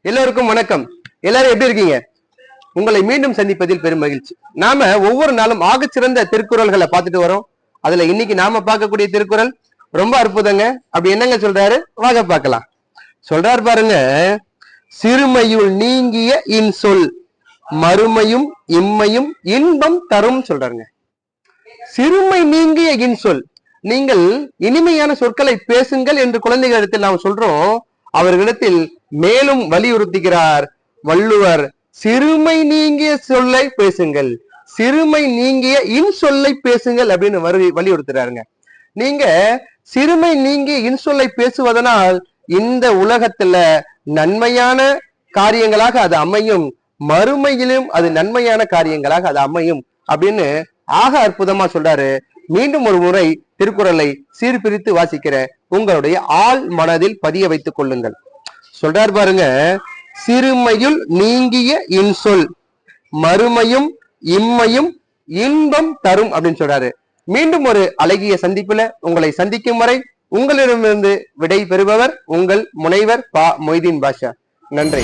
எல்லோருக்கும் வணக்கம். எல்லாரும் எப்படி இருக்கீங்க? உங்களை மீண்டும் சந்திப்பதில் பெரும் மகிழ்ச்சி. நாம ஒவ்வொரு நாளும் ஆகச்சிறந்த திருக்குறள்களை பார்த்துட்டு வரோம். அதுல இன்னைக்கு நாம பார்க்கக்கூடிய திருக்குறள் ரொம்ப அற்புதங்க. அப்படி என்னங்க சொல்றாரு? வாங்க பார்க்கலாம். சொல்றாரு பாருங்க. சிறுமையுள் நீங்கிய இன் சொல் மறுமையும் இம்மையும் இன்பம் தரும் சொல்றாருங்க. சிறுமை நீங்கிய இன்சொல் நீங்கள் இனிமையான சொற்களை பேசுங்கள் என்று குழந்தைகளிடத்தில் நாம் சொல்றோம். அவர்களிடத்தில் மேலும் வலியுறுத்துகிறார். வள்ளுவர் சிறுமை நீங்கிய சொல்லை பேசுங்கள். சிறுமை நீங்கிய இன்சொல்லை பேசுங்கள் அப்படின்னு வரு வலியுறுத்துறாருங்க. நீங்க சிறுமை நீங்கிய இன்சொல்லை பேசுவதனால் இந்த உலகத்துல நன்மையான காரியங்களாக அது அமையும். மறுமையிலும் அது நன்மையான காரியங்களாக அது அமையும் அப்படின்னு ஆக அற்புதமா சொல்றாரு. மீண்டும் ஒரு முறை திருக்குறளை சீர்பிரித்து வாசிக்கிற உங்களுடைய ஆள் மனதில் பதிய வைத்துக் கொள்ளுங்கள். சொல்றார் பாருங்க. சிறுமையுள் நீங்கிய இன்சொல் மறுமையும் இம்மையும் இன்பம் தரும் அப்படின்னு சொல்றாரு. மீண்டும் ஒரு அழகிய சந்திப்புல உங்களை சந்திக்கும் வரை உங்களிடமிருந்து விடை பெறுபவர் உங்கள் முனைவர் பா மொய்தீன் பாஷா. நன்றி.